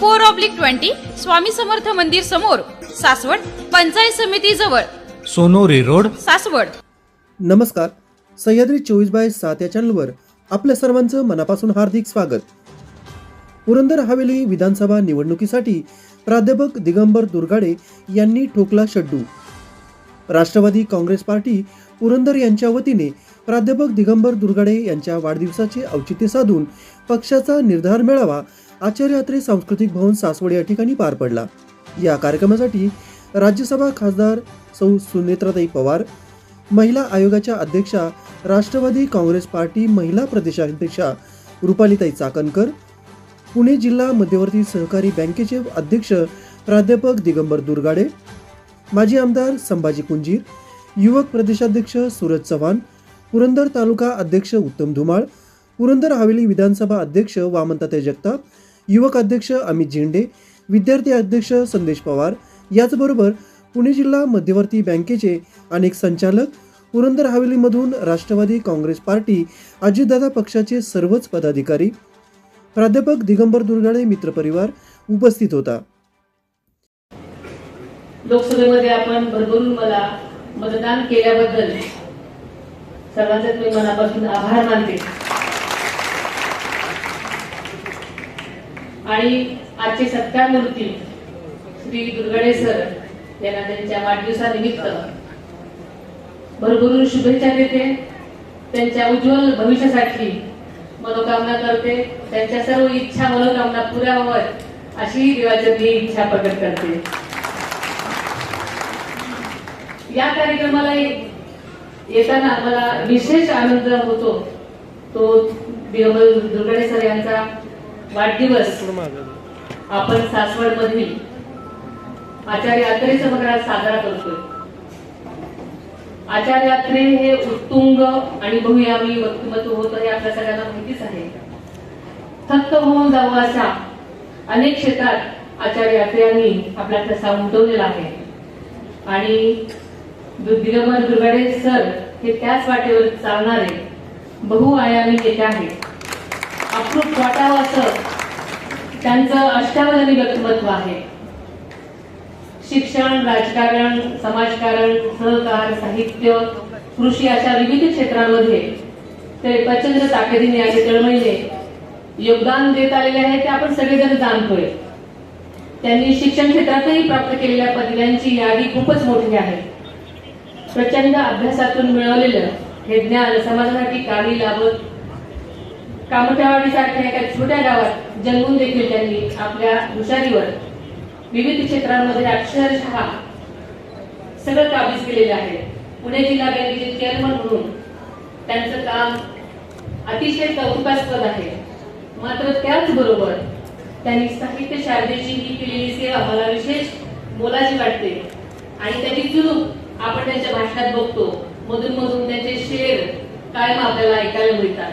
four oblique twenty Swami Samarth मंदिर समोर सासवड पंचायत समिती जवळ. सोनोरी रोड. सासवड. नमस्कार. सह्याद्री चोवीस बाय सात या चॅनलवर आपल्या सर्वांचं मनापासून हार्दिक स्वागत. पुरंदर हवेली विधानसभा निवडणुकीसाठी प्राध्यापक दिगंबर दुर्गाडे यांनी ठोकला शड्डू. राष्ट्रवादी काँग्रेस पार्टी पुरंदर यांच्या वतीने प्राध्यापक दिगंबर दुर्गाडे यांच्या वाढदिवसाचे औचित्य साधून पक्षाचा निर्धार मेळावा आचार्य यात्रे सांस्कृतिक भवन सासवड या ठिकाणी पार पडला. या कार्यक्रमासाठी राज्यसभा खासदार सौ सुनेत्राताई पवार महिला आयोगाच्या अध्यक्षा राष्ट्रवादी काँग्रेस पार्टी महिला प्रदेशाध्यक्षा रुपालीताई चाकणकर पुणे जिल्हा मध्यवर्ती सहकारी बँकेचे अध्यक्ष प्राध्यापक दिगंबर दुर्गाडे माजी आमदार संभाजी कुंजीर युवक प्रदेशाध्यक्ष सूरज चव्हाण पुरंदर तालुका अध्यक्ष उत्तम धुमाळ पुरंदर हवेली विधानसभा अध्यक्ष वामनताते जगताप युवक अध्यक्ष अमित झेंडे विद्यार्थी अध्यक्ष संदेश पवार याचबरोबर पुणे जिल्हा मध्यवर्ती बँकेचे अनेक संचालक पुरंदर हवेलीमधून राष्ट्रवादी काँग्रेस पार्टी अजितदादा पक्षाचे सर्वच पदाधिकारी प्राध्यापक दिगंबर दुर्गाडे मित्रपरिवार उपस्थित होता. लोकसभेमध्ये आपण भरभरून मला मतदान केल्याबद्दल सर्वांचे मी मनापासून आभार मानते. आणि आजचे सत्कार मूर्ती श्री दुर्गडे सर यांना त्यांच्या वाढदिवसानिमित्त भरभरून शुभेच्छा देते. त्यांच्या उज्ज्वल भविष्यासाठी मनोकामना करते. त्यांच्या सर्व इच्छा मनोकामना पुऱ्या व्हाव्यात अशी देवाच्या मी इच्छा प्रकट करते. या कार्यक्रमाला येताना मला विशेष आनंद होतो. तो दिगंबर दुर्गडे सर यांचा वाढदिवस आपण सासवड मधील आचार्य यात्रेच्या प्रकारात साजरा करतोय. आचार्य यात्रे हे उत्तुंग आणि बहुयामी व्यक्तिमत्व होतं हे आपल्या सगळ्यांना माहितीच आहे. थक्क होऊन जावं अशा अनेक क्षेत्रात आचार्य यात्रेयांनी आपला ठसा उमटवलेला आहे. आणि दिगंबर दुर्गाडे सर हे त्याच वाटेवर चालणारे बहुआयामी नेते आहेत. अप्रूप वाटावं असं त्यांचं अष्टावधानी व्यक्तिमत्व आहे. शिक्षण राजकारण समाजकारण सहकार साहित्य कृषी अशा विविध क्षेत्रांमध्ये ते प्रचंड ताकदीने याचे तळमळीने योगदान देत आलेले आहे ते आपण सगळेजण जाणतोय. त्यांनी शिक्षण क्षेत्रातही प्राप्त केलेल्या पदव्यांची यादी खूपच मोठी आहे. प्रचंड अभ्यासातून मिळवलेलं हे ज्ञान समाजासाठी कामी कामठावाडी सारख्या एका छोट्या गावात जन्मून देखील त्यांनी आपल्या हुशारीवर विविध क्षेत्रांमध्ये अक्षरशः सगळं काबीज केलेलं आहे. पुणे जिल्हा बँकेचे चेअरमन म्हणून त्यांचं काम अतिशय कौतुकास्पद आहे. मात्र त्याचबरोबर त्यांनी साहित्य शारदेची ही केलेली सेवा मला विशेष मोलाची वाटते. आणि त्याची चुरूप आपण त्यांच्या भाषणात बघतो. मधून मधून त्यांचे शेर कायम आपल्याला ऐकायला मिळतात.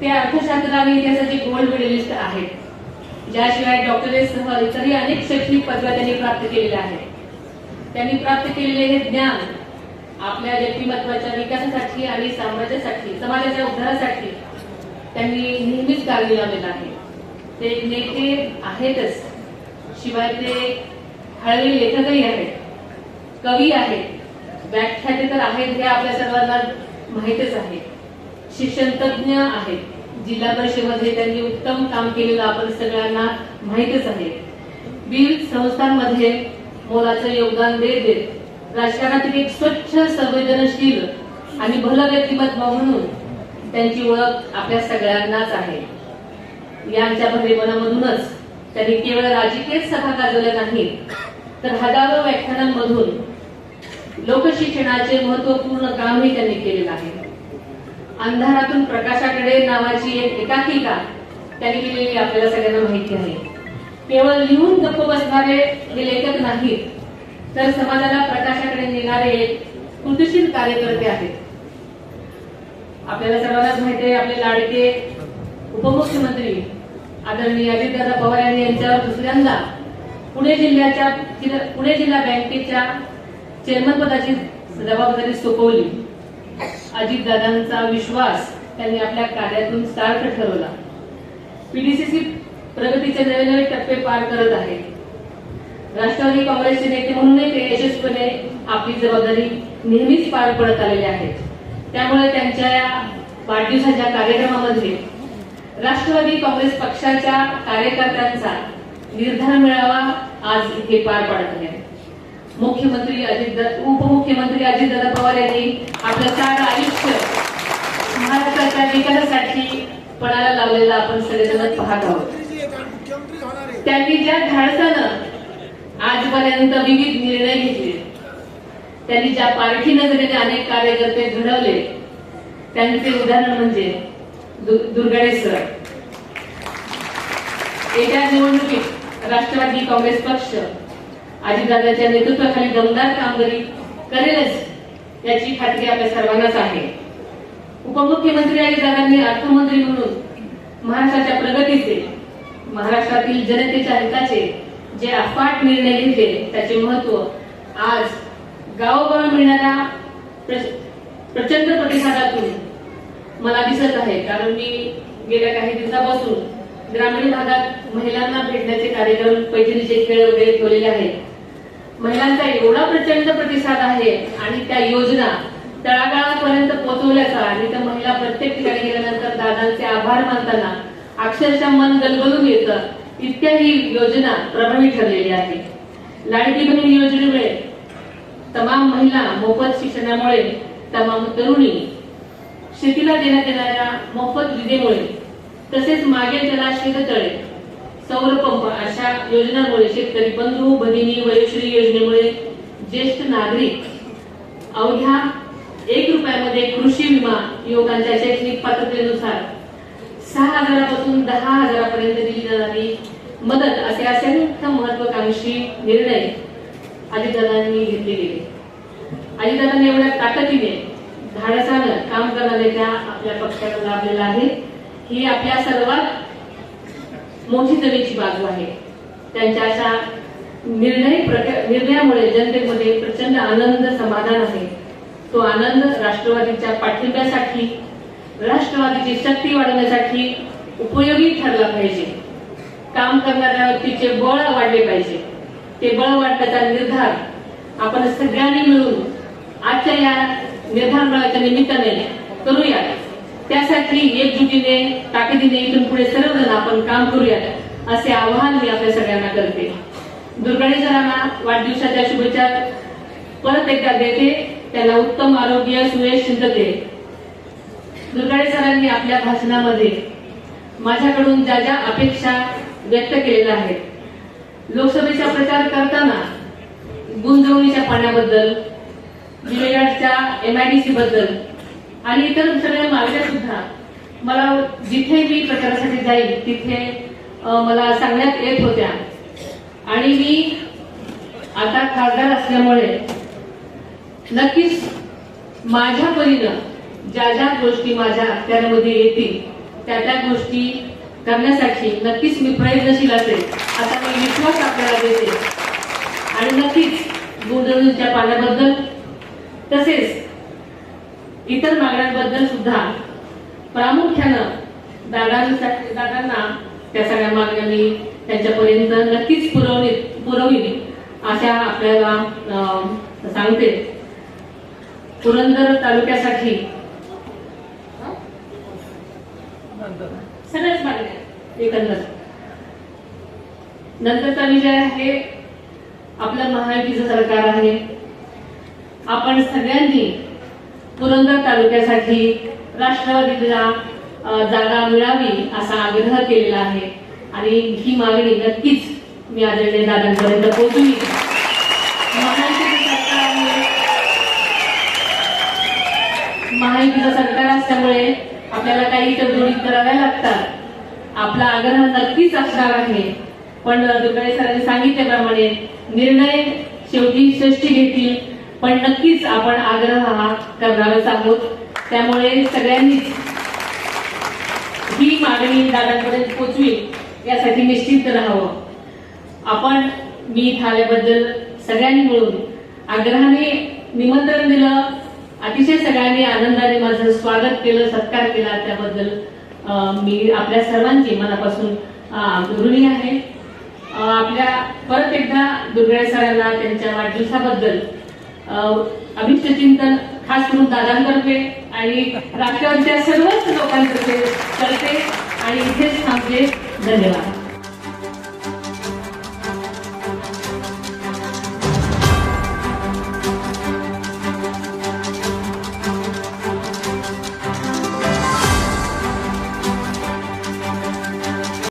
ते अर्थशास्त्र आणि इतिहासाचे गोल्ड मेडलिस्ट आहेत ज्याशिवाय डॉक्टरेटसह इतरही अनेक शैक्षणिक पदव्या त्यांनी प्राप्त केलेल्या आहेत. त्यांनी प्राप्त केलेले हे ज्ञान आपल्या व्यक्तिमत्वाच्या विकासासाठी आणि साम्राज्यासाठी समाजाच्या उद्धारासाठी त्यांनी नेहमीच कार्य लावलेलं आहे. ते नेते आहेतच. शिवाय ते हळवे लेखकही आहेत. कवी आहेत. व्याख्याते तर आहेत हे आपल्या सर्वांना माहितच आहे. शिक्षणतज्ञ आहेत. जिल्हा परिषदेमध्ये त्यांनी उत्तम काम केलेलं आपण सगळ्यांना माहितच आहे. बीड संस्थांमध्ये मोलाचं योगदान देत देत राजकारणातील एक स्वच्छ संवेदनशील आणि भलं व्यक्तिमत्व म्हणून त्यांची ओळख आपल्या सगळ्यांनाच आहे. यांच्या भरेपणामधूनच त्यांनी केवळ राजकीय सभा गाजवल्या नाही तर हजारो व्याख्यानांमधून लोकशिक्षणाचे महत्त्वपूर्ण कामही त्यांनी केलेलं आहे. अंधारातून प्रकाशाकडे नावाची एक एकांकिका त्यांनी लिहिलेली आपल्याला सगळ्यांना माहिती आहे. केवळ लिहून गप्प बसणारे हे लेखक नाहीत तर समाजाला प्रकाशाकडे नेणारे एक कृतीशील कार्यकर्ते आहेत. आपल्याला सर्वांनाच माहिती आहे आपले लाडके उपमुख्यमंत्री आदरणीय अजितदादा पवार यांनी यांच्यावर दुसऱ्यांदा पुणे जिल्ह्याच्या पुणे जिल्हा बँकेच्या चेअरमन पदाची जबाबदारी सोपवली. अजितदादांचा विश्वास त्यांनी आपल्या कार्यातून सार्थ ठरवला. पीडीसीसी प्रगतीचे नवे नवे टप्पे पार करत आहे. राष्ट्रवादी काँग्रेसचे नेते म्हणूनही ते यशस्वीपणे आपली जबाबदारी नेहमीच पार पडत आलेले आहेत त्यामुळे त्यांच्या या वाढदिवसाच्या कार्यक्रमामध्ये राष्ट्रवादी काँग्रेस पक्षाच्या कार्यकर्त्यांचा निर्धार मिळावा आज इथे पार पडत आहे. मुख्यमंत्री अजित उपमुख्यमंत्री अजितदादा पवार यांनी आपलं चार आयुष्य महाराष्ट्राच्या विकासासाठी पणाला लावलेला आपण सगळेजण पाहत आहोत. त्यांनी ज्या धाडसानं आजपर्यंत विविध निर्णय घेतले त्यांनी ज्या पारखी नजरेने अनेक कार्यकर्ते घडवले त्यांचे उदाहरण म्हणजे दु- दुर्गाडे सर. येत्या निवडणुकीत राष्ट्रवादी काँग्रेस पक्ष आजीदादाच्या नेतृत्वाखाली दमदार कामगिरी करेलच याची खात्री आपल्या सर्वांनाच आहे. उपमुख्यमंत्री आजीदादांनी अर्थमंत्री म्हणून महाराष्ट्राच्या प्रगतीचे महाराष्ट्रातील जनतेच्या हिताचे जे अफाट निर्णय घेतले त्याचे महत्त्व आज गावोगाव मिळणाऱ्या प्रचंड प्रतिसादातून मला दिसत आहे. कारण मी गेल्या काही दिवसापासून ग्रामीण भागात महिलांना भेटण्याचे कार्यक्रम पैठणीचे खेळ वगैरे ठेवलेले आहेत. महिलांचा एवढा प्रचंड प्रतिसाद आहे आणि त्या योजना तळागाळापर्यंत पोहोचवल्याचा आणि त्या महिला प्रत्येक ठिकाणी गेल्यानंतर दादांचे आभार मानताना अक्षरशः मन गलबलून येतं. इतक्या ही योजना प्रभावी ठरलेली आहे. लाडकी बहीण योजनेमुळे तमाम महिला मोफत शिक्षणामुळे तमाम तरुणी शेतीला देण्यात येणाऱ्या मोफत विजेमुळे तसेच मागे जलाशय तळे सौर पंप अशा योजनांमुळे शेतकरी बंधू भगिनी वयोश्री योजनेमुळे ज्येष्ठ नागरिक अवघ्या एक रुपयामध्ये कृषी विमा युवकांच्या शैक्षणिक पात्रतेनुसार सहा हजारापासून दहा हजारापर्यंत दिली जाणारी मदत असे असंख्य महत्वाकांक्षी निर्णय अजितदादांनी घेतले गेले. अजितदादांनी एवढ्या ताकदीने धाडसानं काम करणाऱ्या आपल्या पक्षाला लाभलेला आहे ही आपल्या सर्वात मोठी जमेची बाजू आहे. त्यांच्या अशा निर्णय निर्णयामुळे जनतेमध्ये प्रचंड आनंद समाधान आहे. तो आनंद राष्ट्रवादीच्या पाठिंब्यासाठी राष्ट्रवादीची शक्ती वाढवण्यासाठी उपयोगी ठरला पाहिजे. काम करणाऱ्या व्यक्तीचे बळ वाढले पाहिजे. ते बळ वाढण्याचा निर्धार आपण सगळ्यांनी मिळून आजच्या या निर्धार मिळाच्या निमित्ताने करूया त्यासाठी एकजुटीने ताकदीने इथून पुढे सर्वजण आपण काम करूयात असे आवाहन मी आपल्या सगळ्यांना करते. दुर्गाणी सरांना वाढदिवसाच्या शुभेच्छा परत एकदा देते. त्यांना उत्तम आरोग्य सुयश चिंतते दुर्गाडे सरांनी आपल्या भाषणामध्ये माझ्याकडून ज्या ज्या अपेक्षा व्यक्त केलेल्या आहेत लोकसभेचा प्रचार करताना गुंजवणीच्या पाण्याबद्दल विवेगाच्या एमआयडीसी बद्दल आणि इतर सगळ्या मागण्या सुद्धा मला जिथे मी प्रचारासाठी जाईल तिथे मला सांगण्यात येत होत्या. आणि मी आता खासदार असल्यामुळे नक्कीच माझ्या परीनं ज्या ज्या गोष्टी माझ्या अखत्यारामध्ये येतील त्या त्या गोष्टी करण्यासाठी नक्कीच मी प्रयत्नशील असेल. असा मी विश्वास आपल्याला देते. आणि नक्कीच गुंतवणुकीच्या पाण्याबद्दल तसेच इतर मागण्यांबद्दल सुद्धा प्रामुख्यानं दादांसाठी दादांना त्या सगळ्या मागण्या मी त्यांच्यापर्यंत नक्कीच पुरवली पुरविली अशा आपल्याला अं, सांगते. पुरंदर तालुक्यासाठी सगळ्याच मागण्या एकंदर. नंतरचा विजय आहे आपलं महायुतीचं सरकार आहे. आपण सगळ्यांनी पुरंदर तालुक्यासाठी राष्ट्रवादीला जागा मिळावी असा आग्रह केलेला आहे. आणि ही मागणी नक्कीच मी आदरणीय दादांपर्यंत पोहोचवली महायुतीचं सरकार असल्यामुळे आपल्याला काही तडजोडी कराव्या लागतात. आपला आग्रह नक्कीच असणार आहे. पण दुर्गाळे सरांनी सांगितल्याप्रमाणे निर्णय शेवटी षष्टी घेतील. पण नक्कीच आपण आग्रह हा करणारच आहोत त्यामुळे सगळ्यांनीच ही मागणी दादांपर्यंत पोचवी यासाठी निश्चित राहावं. आपण मी इथं आल्याबद्दल सगळ्यांनी मिळून आग्रहाने निमंत्रण दिलं. अतिशय सगळ्यांनी आनंदाने माझं स्वागत केलं सत्कार केला. त्याबद्दल मी आपल्या सर्वांची मनापासून अं, ऋणी आहे. आपल्या परत एकदा दुर्गळे सरांना त्यांच्या वाढदिवसाबद्दल अभिष्ट चिंतन खास करून दादांतर्फे आणि राष्ट्रवादीच्या सर्वच लोकांतर्फे करते. आणि इथेच थांबले धन्यवाद.